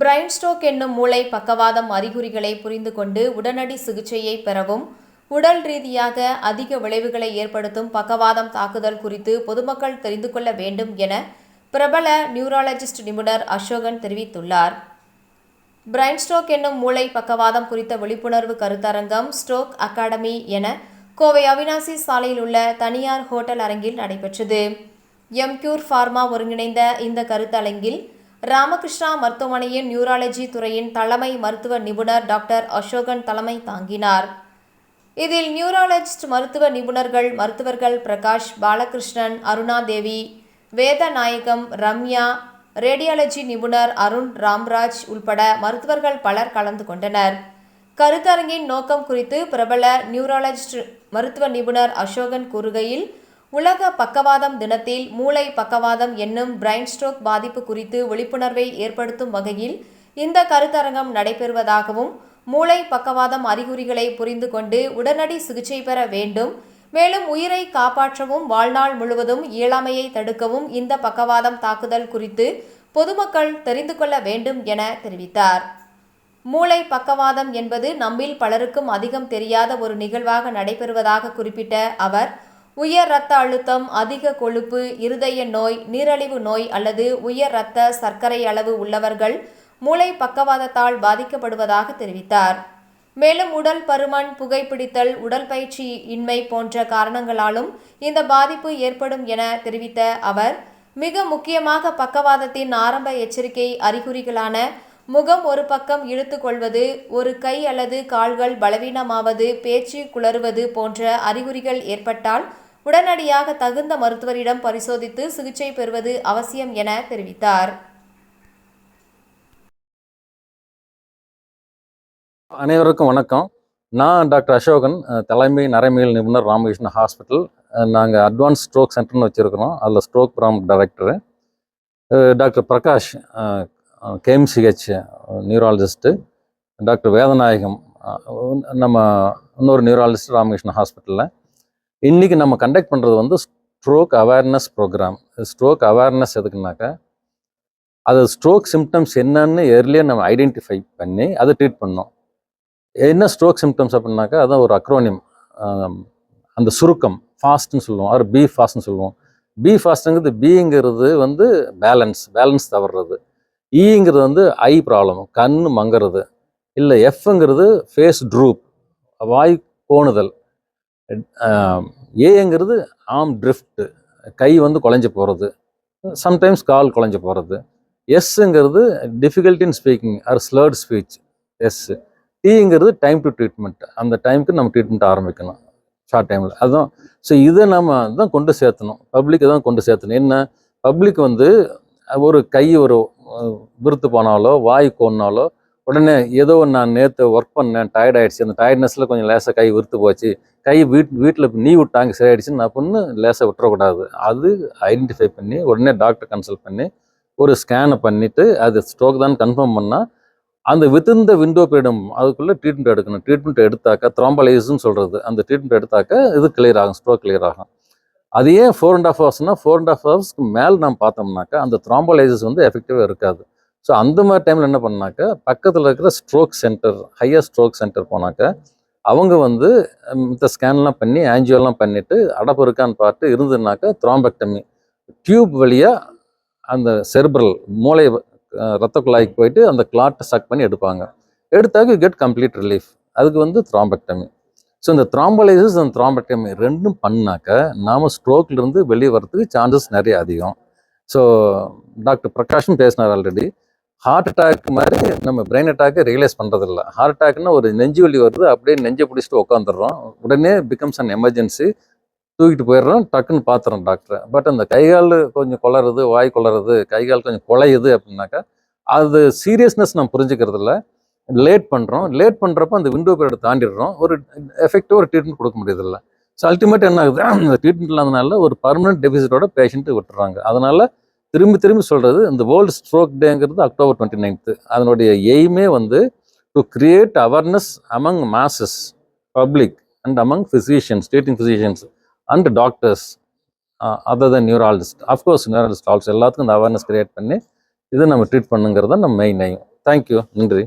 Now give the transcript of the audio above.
Brain stroke என்னும் மூளை பக்கவாதம் அறிகுறிகளை புரிந்து கொண்டு உடனடி சிகிச்சையை பெறவும் உடல் ரீதியாக அதிக விளைவுகளை ஏற்படுத்தும் பக்கவாதம் தாக்குதல் குறித்து பொதுமக்கள் தெரிந்து கொள்ள வேண்டும் என பிரபல நியூராலஜிஸ்ட் நிபுணர் அசோகன் தெரிவித்துள்ளார். பிரைன் ஸ்ட்ரோக் என்னும் மூளை பக்கவாதம் குறித்த விழிப்புணர்வு கருத்தரங்கம் ஸ்ட்ரோக் அகாடமி என கோவை அவினாசி சாலையில் உள்ள தனியார் ஹோட்டல் அரங்கில் நடைபெற்றது. எம்கியூர் ஃபார்மா ஒருங்கிணைந்த இந்த கருத்தரங்கில் ராமகிருஷ்ணா மருத்துவமனையின் நியூராலஜி துறையின் தலைமை மருத்துவ நிபுணர் டாக்டர் அசோகன் தலைமை தாங்கினார். இதில் நியூராலஜிஸ்ட் மருத்துவ நிபுணர்கள் மருத்துவர்கள் பிரகாஷ் பாலகிருஷ்ணன் அருணாதேவி வேதநாயகம் ரம்யா ரேடியாலஜி நிபுணர் அருண் ராம்ராஜ் உள்பட மருத்துவர்கள் பலர் கலந்து கொண்டனர். கருத்தரங்கின் நோக்கம் குறித்து பிரபல நியூராலஜிஸ்ட் மருத்துவ நிபுணர் அசோகன் கூறுகையில் உலக பக்கவாதம் தினத்தில் மூளை பக்கவாதம் என்னும் பிரைன் ஸ்ட்ரோக் பாதிப்பு குறித்து விழிப்புணர்வை ஏற்படுத்தும் வகையில் இந்த கருத்தரங்கம் நடைபெறுவதாகவும் மூளை பக்கவாதம் அறிகுறிகளை புரிந்து கொண்டு உடனடி சிகிச்சை பெற வேண்டும். மேலும் உயிரை காப்பாற்றவும் வாழ்நாள் முழுவதும் இயலாமையை தடுக்கவும் இந்த பக்கவாதம் தாக்குதல் குறித்து பொதுமக்கள் தெரிந்து கொள்ள வேண்டும் என தெரிவித்தார். மூளை பக்கவாதம் என்பது நம்மில் பலருக்கும் அதிகம் தெரியாத ஒரு நிகழ்வாக நடைபெறுவதாக குறிப்பிட்ட அவர் உயர் இரத்த அழுத்தம் அதிக கொழுப்பு இருதய நோய் நீரழிவு நோய் அல்லது உயர் இரத்த சர்க்கரை அளவு உள்ளவர்கள் மூளை பக்கவாதத்தால் பாதிக்கப்படுவதாக தெரிவித்தார். மேலும் உடல் பருமன் புகைப்பிடித்தல் உடற்பயிற்சி இன்மை போன்ற காரணங்களாலும் இந்த பாதிப்பு ஏற்படும் என தெரிவித்த அவர் மிக முக்கியமாக பக்கவாதத்தின் ஆரம்ப எச்சரிக்கை அறிகுறிகளான முகம் ஒரு பக்கம் இழுத்து கொள்வது ஒரு கை அல்லது கால்கள் பலவீனமாவது பேச்சு குளறுவது போன்ற அறிகுறிகள் ஏற்பட்டால் உடனடியாக தகுந்த மருத்துவரிடம் பரிசோதித்து சிகிச்சை பெறுவது அவசியம் என தெரிவித்தார். அனைவருக்கும் வணக்கம். நான் டாக்டர் அசோகன் தலைமை நரைமையில் நிபுணர் ராமகிருஷ்ணன் ஹாஸ்பிட்டல். நாங்கள் அட்வான்ஸ் ஸ்ட்ரோக் சென்டர்னு வச்சுருக்கிறோம். அதில் stroke program director. Doctor Prakash KMCH neurologist. Doctor Vedanayagam நம்ம இன்னொரு நியூராலஜிஸ்ட் ராமகிருஷ்ணன் ஹாஸ்பிட்டலில். இன்றைக்கி நம்ம கண்டக்ட் பண்ணுறது வந்து stroke awareness program stroke awareness எதுக்குனாக்கா அது ஸ்ட்ரோக் சிம்டம்ஸ் என்னன்னு ஏர்லியாக நம்ம ஐடென்டிஃபை பண்ணி அதை ட்ரீட் பண்ணோம். என்ன ஸ்ட்ரோக் சிம்டம்ஸ் அப்படின்னாக்கா அதான் ஒரு அக்ரோனியம் அந்த சுருக்கம் ஃபாஸ்ட்னு சொல்லுவோம் அவர் பி ஃபாஸ்ட்னு சொல்லுவோம். பி ஃபாஸ்ட்டுங்கிறது பிங்கிறது வந்து பேலன்ஸ் பேலன்ஸ் தவறுறது. E ஈங்கிறது வந்து ஐ ப்ராப்ளம் கண் மங்கிறது. இல்லை எஃப்ங்கிறது ஃபேஸ் ட்ரூப் வாய் கோணுதல். ஏங்கிறது ஆம் ட்ரிஃப்ட்டு கை வந்து குழஞ்சி போகிறது சம்டைம்ஸ் கால் குழஞ்சி போகிறது எஸ்ஸுங்கிறது difficult in speaking or slurred speech S டீங்கிறது time to treatment அந்த டைமுக்கு நம்ம ட்ரீட்மெண்ட் ஆரம்பிக்கணும் ஷார்ட் டைமில் அதுதான் ஸோ இதை நம்ம தான் கொண்டு சேர்த்தணும் பப்ளிக்கு தான் கொண்டு சேர்த்தணும். என்ன பப்ளிக் வந்து ஒரு கை ஒரு விருத்து போனாலோ வாய் கோன்னாலோ உடனே ஏதோ நான் நேற்று ஒர்க் பண்ணேன் டயர்ட் ஆகிடுச்சு அந்த டயர்ட்னஸில் கொஞ்சம் லேசாக கை விறுத்து போச்சு. கை வீட் வீட்டில் நீ விட்டாங்க சரியாயிடுச்சுன்னு அப்படின்னு லேசாக விட்டுறக்கூடாது. அது ஐடென்டிஃபை பண்ணி உடனே டாக்டர் கன்சல்ட் பண்ணி ஒரு ஸ்கேனை பண்ணிவிட்டு அது ஸ்ட்ரோக் தான் கன்ஃபார்ம் பண்ணால் அந்த வித்தின் த விண்டோ பீரியம் அதுக்குள்ளே ட்ரீட்மெண்ட் எடுக்கணும். ட்ரீட்மெண்ட் எடுத்தாக்கா த்ராம்பலைஸ்ன்னு சொல்கிறது அந்த ட்ரீட்மெண்ட் எடுத்தாக்கா இது கிளியர் ஆகும் ஸ்ட்ரோக் கிளியர் ஆகும். அது ஏன் ஃபோர் அண்ட் ஆஃப் ஹவர்ஸ்னால் ஃபோர் அண்ட் ஆஃப் ஹவர்ஸ்க்கு மேலே நாம் பார்த்தோம்னாக்கா அந்த த்ராம்பலைசஸ் வந்து எஃபெக்டிவாக இருக்காது. ஸோ அந்த மாதிரி டைமில் என்ன பண்ணாக்கா பக்கத்தில் இருக்கிற stroke centre higher stroke centre போனாக்கா அவங்க வந்து ம், இந்த ஸ்கேன்லாம் பண்ணி ஆன்ஜியோலாம் பண்ணிவிட்டு அடப்பு இருக்கான்னு பார்த்து இருந்ததுனாக்கா த்ராம்பெக்டமி டியூப் வழியாக அந்த செர்பரல் மூளை ரத்த குழாய்க்கு போயிட்டு அந்த கிளாட்டை சக் பண்ணி எடுப்பாங்க. எடுத்தாக்க யூ கெட் கம்ப்ளீட் ரிலீஃப் அதுக்கு வந்து த்ராம்பெக்டமி ஸோ இந்த த்ராம்பலைசிஸ் அந்த த்ராம்பெக்டமி ரெண்டும் பண்ணாக்க நாம் ஸ்ட்ரோக்லேருந்து வெளியே வரதுக்கு சான்சஸ் நிறைய அதிகம். ஸோ டாக்டர் பிரகாஷும் பேசினார் ஆல்ரெடி ஹார்ட் அட்டாக் மாதிரி நம்ம பிரெயின் அட்டாக்கை ரியலைஸ் பண்ணுறதில்ல ஹார்ட் அட்டாக்னா ஒரு நெஞ்சு வலி வருது அப்படியே நெஞ்சை பிடிச்சிட்டு உட்காந்துடுறோம் உடனே பிகம்ஸ் அன் எமர்ஜென்சி தூக்கிட்டு போயிடுறோம் டக்குன்னு பார்த்துறோம் டாக்டரை பட் அந்த கைகால் கொஞ்சம் குளறுது வாய் குளறுது கைகால் கொஞ்சம் குலையுது அப்படின்னாக்கா அது சீரியஸ்னஸ் நம்ம புரிஞ்சுக்கிறதில்ல. லேட் பண்ணுறோம் லேட் பண்ணுறப்ப அந்த விண்டோ பீரியட் தாண்டிடுறோம். ஒரு எஃபெக்டிவ் ஒரு ட்ரீட்மெண்ட் கொடுக்க முடியறதில்ல. ஸோ அல்டிமேட் என்ன ஆகுது? அந்த ட்ரீட்மெண்ட் இல்லாதனால ஒரு பர்மனெண்ட் டெபிசிட்டோட பேஷண்ட்டு விட்டுறாங்க. அதனால் திரும்பி திரும்பி சொல்கிறது இந்த வேர்ல்டு ஸ்ட்ரோக் டேங்கிறது அக்டோபர் டுவெண்ட்டி நைன்த்து அதனுடைய எய்மே வந்து to create awareness among masses public and among physicians treating physicians and doctors other than neurologist of course neurologist also எல்லாத்துக்கும் இந்த அவேர்னஸ் கிரியேட் பண்ணி இதை நம்ம ட்ரீட் பண்ணுங்கிறது தான் நம்ம மெயின் நயம் தேங்க்யூ நன்றி.